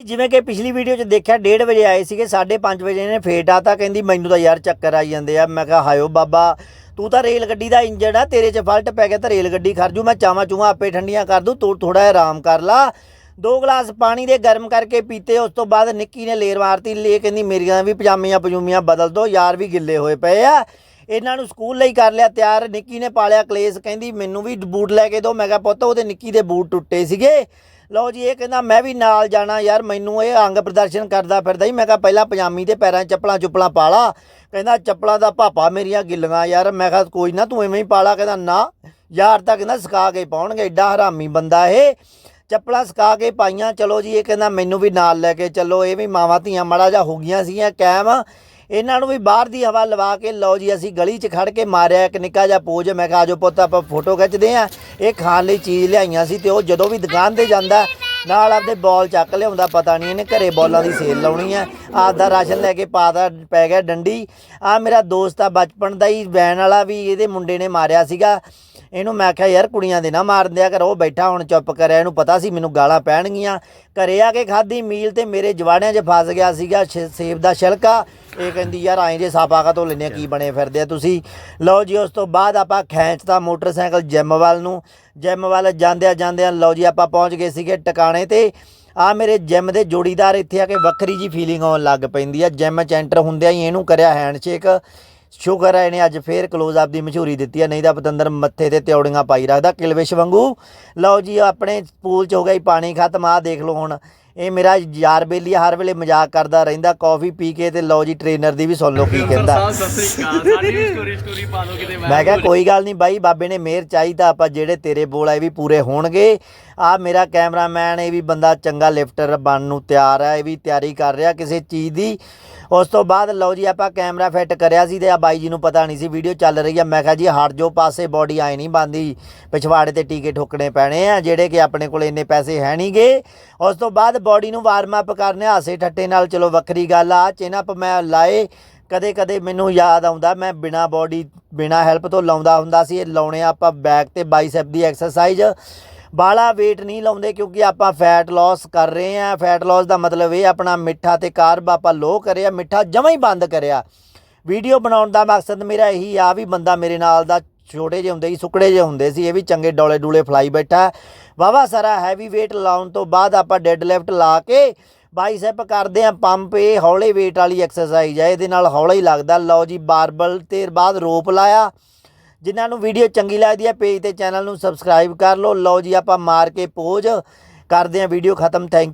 ਜਿਵੇਂ ਕਿ ਪਿਛਲੀ ਵੀਡੀਓ 'ਚ ਦੇਖਿਆ 1:30 ਵਜੇ ਆਏ ਸੀਗੇ 5:30 ਵਜੇ ਇਹਨੇ ਫੇਟ ਆਤਾ, ਕਹਿੰਦੀ ਮੈਨੂੰ ਤਾਂ ਯਾਰ ਚੱਕਰ ਆਈ ਜਾਂਦੇ ਆ। ਮੈਂ ਕਿਹਾ ਹਾਇਓ ਬਾਬਾ, ਤੂੰ ਤਾਂ ਰੇਲ ਗੱਡੀ ਦਾ ਇੰਜਣ ਆ, ਤੇਰੇ 'ਚ ਫਲਟ ਪੈ ਗਿਆ ਤਾਂ ਰੇਲ ਗੱਡੀ ਖਰਜੂ ਮੈਂ ਚਾਵਾਂ ਚੂਹਾਂ ਆਪੇ ਠੰਡੀਆਂ ਕਰ ਦੂੰ, ਤੂੰ ਥੋੜਾ ਆਰਾਮ ਕਰ ਲਾ। ਦੋ ਗਲਾਸ ਪਾਣੀ ਦੇ ਗਰਮ ਕਰਕੇ ਪੀਤੇ, ਉਸ ਤੋਂ ਬਾਅਦ ਨਿੱਕੀ ਨੇ ਲੇਰ ਮਾਰਤੀ, ਲੇ ਕਹਿੰਦੀ, ਮੇਰੀਆਂ ਵੀ ਪਜਾਮੀਆਂ ਪਜੂਮੀਆਂ ਬਦਲ ਦੋ, ਯਾਰ ਵੀ ਗਿੱਲੇ ਹੋਏ ਪਏ ਆ। ਇਹਨਾਂ ਨੂੰ ਸਕੂਲ ਲਈ ਕਰ ਲਿਆ ਤਿਆਰ, ਨਿੱਕੀ ਨੇ ਪਾਲਿਆ ਕਲੇਸ਼, ਕਹਿੰਦੀ, ਮੈਨੂੰ ਵੀ ਬੂਟ ਲੈ ਕੇ ਦਿਓ ਮੈਂ ਕਿਹਾ, ਪੁੱਤ, ਉਹਦੇ ਨਿੱਕੀ ਦੇ ਬੂਟ ਟੁੱਟੇ ਸੀਗੇ। ਲਓ ਜੀ, ਇਹ ਕਹਿੰਦਾ, ਮੈਂ ਵੀ ਨਾਲ ਜਾਣਾ ਯਾਰ, ਮੈਨੂੰ ਇਹ ਅੰਗ ਪ੍ਰਦਰਸ਼ਨ ਕਰਦਾ ਫਿਰਦਾ ਹੀ ਮੈਂ ਕਿਹਾ, ਪਹਿਲਾਂ ਪਜਾਮੀ ਤੇ ਪੈਰਾਂ 'ਚ ਚੱਪਲਾਂ ਚੁੱਪਲਾਂ ਪਾ ਲਾ। ਕਹਿੰਦਾ, ਚੱਪਲਾਂ ਦਾ ਭਾਪਾ ਮੇਰੀਆਂ ਗਿੱਲੀਆਂ ਯਾਰ। ਮੈਂ ਕਿਹਾ, ਕੋਈ ਨਾ, ਤੂੰ ਐਵੇਂ ਹੀ ਪਾ ਲਾ। ਕਹਿੰਦਾ, ਨਾ, ਯਾਰ ਤਾਂ ਕਹਿੰਦਾ ਸਿਖਾ ਕੇ ਪਾਉਣਗੇ ਐਡਾ ਹਰਾਮੀ ਬੰਦਾ ਇਹ। ਚੱਪਲਾਂ ਸਿਖਾ ਕੇ ਪਾਈਆਂ, ਚਲੋ ਜੀ, ਇਹ ਕਹਿੰਦਾ, ਮੈਨੂੰ ਵੀ ਨਾਲ ਲੈ ਕੇ ਚੱਲੋ, ਇਹ ਵੀ ਮਾਵਾਂ ਧੀਆਂ ਮੜਾ ਜਾ ਹੋ ਗਈਆਂ ਸੀਗੀਆਂ, ਕੈਮ। ਇਹਨਾਂ ਨੂੰ ਵੀ ਬਾਹਰ ਦੀ ਹਵਾ ਲਵਾ ਕੇ ਲਓ ਜੀ, ਅਸੀਂ ਗਲੀ 'ਚ ਖੜ ਕੇ ਮਾਰਿਆ, ਇੱਕ ਨਿੱਕਾ ਜਿਹਾ ਪੋਜ, ਮੈਂ ਕਿਹਾ, ਆਜੋ ਪੁੱਤ, ਆਪਾਂ ਫੋਟੋ ਖਿੱਚਦੇ ਆ ਇਹ ਖਾਣ ਲਈ ਚੀਜ਼ ਲਿਆਈਆਂ ਸੀ ਤੇ ਉਹ ਜਦੋਂ ਵੀ ਦੁਕਾਨ ਤੇ ਜਾਂਦਾ, ਨਾਲ ਆਪਦੇ ਬਾਲ ਚੱਕ ਲਿਆਉਂਦਾ, ਪਤਾ ਨਹੀਂ ਇਹਨੇ ਘਰੇ ਬਾਲਾਂ ਦੀ ਸੇਲ ਲਾਉਣੀ ਆ। ਆਪਦਾ ਰਾਸ਼ਨ ਲੈ ਕੇ ਪਾਦਾ ਪੈ ਗਿਆ ਡੰਡੀ। ਆ ਮੇਰਾ ਦੋਸਤ ਆ, ਬਚਪਨ ਦਾ ਹੀ ਵੈਨ ਵਾਲਾ ਵੀ, ਇਹਦੇ ਮੁੰਡੇ ਨੇ ਮਾਰਿਆ ਸੀਗਾ। ਇਹਨੂੰ ਮੈਂ ਕਿਹਾ ਯਾਰ ਕੁੜੀਆਂ ਦੇ ਨਾ ਮਾਰਨ ਦਿਆ ਕਰ ਉਹ ਬੈਠਾ ਹੁਣ ਚੁੱਪ ਕਰਿਆ ਇਹਨੂੰ ਪਤਾ ਸੀ ਮੈਨੂੰ ਗਾਲਾਂ ਪੈਣਗੀਆਂ। ਘਰੇ ਆ ਕੇ ਖਾਧੀ ਮੀਲ ਤੇ ਮੇਰੇ ਜਵਾੜਿਆਂ 'ਚ ਫਸ ਗਿਆ ਸੀਗਾ ਸੇਬ ਦਾ ਛਿਲਕਾ। ਇਹ ਕਹਿੰਦੀ ਯਾਰ ਐਂ ਜੇ ਸਾਪਾ ਕਾ ਤੋਂ ਲੈਨੇ ਕੀ ਬਣੇ ਫਿਰਦੇ ਆ ਤੁਸੀਂ? ਲਓ ਜੀ ਉਸ ਤੋਂ ਬਾਅਦ ਆਪਾਂ ਖੈਂਚਤਾ ਮੋਟਰਸਾਈਕਲ ਜਿਮ ਵੱਲ ਨੂੰ। ਜਿਮ ਵੱਲ ਜਾਂਦਿਆਂ ਜਾਂਦਿਆਂ ਲਓ ਜੀ ਆਪਾਂ ਪਹੁੰਚ ਗਏ ਸੀਗੇ ਟਿਕਾਣੇ ਤੇ। ਆ ਮੇਰੇ ਜਿਮ ਦੇ ਜੋੜੀਦਾਰ ਇੱਥੇ ਆ ਕੇ ਵੱਖਰੀ ਜੀ ਫੀਲਿੰਗ ਆਉਣ ਲੱਗ ਪੈਂਦੀ ਆ। ਜਿਮ ਚ ਐਂਟਰ ਹੁੰਦਿਆਂ ਹੀ ਇਹਨੂੰ ਕਰਿਆ ਹੈਂਡਸ਼ੇਕ ਸ਼ੁਕਰ ਹੈ ਇਹਨੇ ਅੱਜ ਫੇਰ ਕਲੋਜ਼ ਆਪ ਦੀ ਮਸ਼ਹੂਰੀ ਦਿੱਤੀ ਹੈ ਨਹੀਂ ਤਾਂ ਪਤੰਦਰ ਮੱਥੇ ਤੇ ਤਿਉੜੀਆਂ ਪਾਈ ਰੱਖਦਾ ਕਿਲਵਿਸ਼ ਵਾਂਗੂ। ਲਓ ਜੀ ਆਪਣੇ ਪੂਲ ਚ ਹੋ ਗਿਆ ਜੀ ਪਾਣੀ ਖਤਮ ਆ ਦੇਖ ਲਓ ਹੁਣ। ਇਹ ਮੇਰਾ ਯਾਰ ਬੇਲੀ ਹਰ ਵੇਲੇ ਮਜ਼ਾਕ ਕਰਦਾ ਰਹਿੰਦਾ ਕਾਫੀ ਪੀ ਕੇ ਤੇ ਲਓ ਜੀ ਟ੍ਰੇਨਰ ਦੀ ਵੀ ਸੁਣ ਲਓ ਕੀ ਕਹਿੰਦਾ। ਮੈਂ ਕਿਹਾ ਕੋਈ ਗੱਲ ਨਹੀਂ ਬਾਈ ਬਾਬੇ ਨੇ ਮਿਹਰ ਚਾਹੀਦਾ ਆਪਾਂ ਜਿਹੜੇ ਤੇਰੇ ਬੋਲ ਆ ਇਹ ਵੀ ਪੂਰੇ ਹੋਣਗੇ। ਆ ਮੇਰਾ ਕੈਮਰਾਮੈਨ ਇਹ ਵੀ ਬੰਦਾ ਚੰਗਾ ਲਿਫਟਰ ਬਣਨ ਨੂੰ ਤਿਆਰ ਹੈ ਇਹ ਵੀ ਤਿਆਰੀ ਕਰ ਰਿਹਾ ਕਿਸੇ ਚੀਜ਼ ਦੀ। ਉਸ ਤੋਂ ਬਾਅਦ ਲਓ ਜੀ ਆਪਾਂ ਕੈਮਰਾ ਫਿੱਟ ਕਰਿਆ ਸੀ ਤੇ ਆ ਬਾਈ ਜੀ ਨੂੰ ਪਤਾ ਨਹੀਂ ਸੀ, ਵੀਡੀਓ ਚੱਲ ਰਹੀ ਆ। ਮੈਂ ਕਿਹਾ ਜੀ ਹਟ ਜੋ ਪਾਸੇ ਬੋਡੀ ਆਏ ਨਹੀਂ ਬੰਦੀ। ਪਿਛਵਾੜੇ ਤੇ ਟੀਕੇ ਠੋਕਣੇ ਪੈਣੇ ਆ, ਜਿਹੜੇ ਕਿ ਆਪਣੇ ਕੋਲ ਇੰਨੇ ਪੈਸੇ ਹੈ ਨਹੀਂਗੇ ਉਸ ਤੋਂ ਬਾਅਦ ਬੋਡੀ ਨੂੰ ਵਾਰਮ ਅਪ ਕਰਨੇ ਹਾਸੇ ਠੱਟੇ ਨਾਲ। ਚਲੋ ਵੱਖਰੀ ਗੱਲ ਆ ਚਿਨ ਅਪ ਮੈਂ ਲਾਏ ਕਦੇ ਕਦੇ ਮੈਨੂੰ ਯਾਦ ਆਉਂਦਾ, ਮੈਂ ਬਿਨਾ ਬੋਡੀ ਬਿਨਾ ਹੈਲਪ ਤੋਂ ਲਾਉਂਦਾ ਹੁੰਦਾ ਸੀ। ਇਹ ਲਾਉਣੇ ਆਪਾਂ ਬੈਕ ਤੇ ਬਾਈਸੈਪ ਦੀ ਐਕਸਰਸਾਈਜ਼ ਬਾਲਾ weight ਨਹੀਂ ਲਾਉਂਦੇ ਕਿਉਂਕਿ ਆਪਾਂ ਫੈਟ ਲਾਸ ਕਰ ਰਹੇ ਆ ਫੈਟ ਲਾਸ ਦਾ ਮਤਲਬ ਇਹ ਆਪਣਾ ਮਿੱਠਾ ਤੇ ਕਾਰਬ ਆਪਾਂ ਲੋ ਕਰਿਆ, ਮਿੱਠਾ ਜਮਾਂ ਹੀ ਬੰਦ ਕਰਿਆ। ਵੀਡੀਓ ਬਣਾਉਣ ਦਾ ਮਕਸਦ ਮੇਰਾ ਇਹੀ ਆ ਵੀ ਬੰਦਾ ਮੇਰੇ ਨਾਲ ਦਾ ਛੋਟੇ ਜਿਹੇ ਹੁੰਦੇ ਸੀ, ਸੁਕੜੇ ਜਿਹੇ ਹੁੰਦੇ ਸੀ, ਇਹ ਵੀ ਚੰਗੇ ਡੋਲੇ ਡੂਲੇ ਫਲਾਈ ਬੈਠਾ। ਵਾਵਾ ਸਾਰਾ ਹੈਵੀ weight ਲਾਉਣ ਤੋਂ ਬਾਅਦ ਆਪਾਂ ਡੈੱਡ ਲਿਫਟ ਲਾ ਕੇ ਬਾਈਸੈਪ ਕਰਦੇ ਆ ਪੰਪ ਇਹ ਹੌਲੇ weight ਵਾਲੀ ਐਕਸਰਸਾਈਜ਼ ਹੈ ਇਹਦੇ ਨਾਲ ਹੌਲਾ ਹੀ ਲੱਗਦਾ। ਲਓ ਜੀ ਬਾਰਬਲ ਤੇ ਬਾਅਦ ਰੋਪ ਲਾਇਆ। ਜਿਨ੍ਹਾਂ ਨੂੰ ਵੀਡੀਓ ਚੰਗੀ ਲੱਗਦੀ ਹੈ, ਪੇਜ ਤੇ ਚੈਨਲ ਨੂੰ ਸਬਸਕ੍ਰਾਈਬ ਕਰ ਲਓ। ਲਓ ਜੀ, ਆਪਾਂ ਮਾਰ ਕੇ ਪੋਜ। ਕਰਦੇ ਹਾਂ ਵੀਡੀਓ ਖਤਮ। ਥੈਂਕ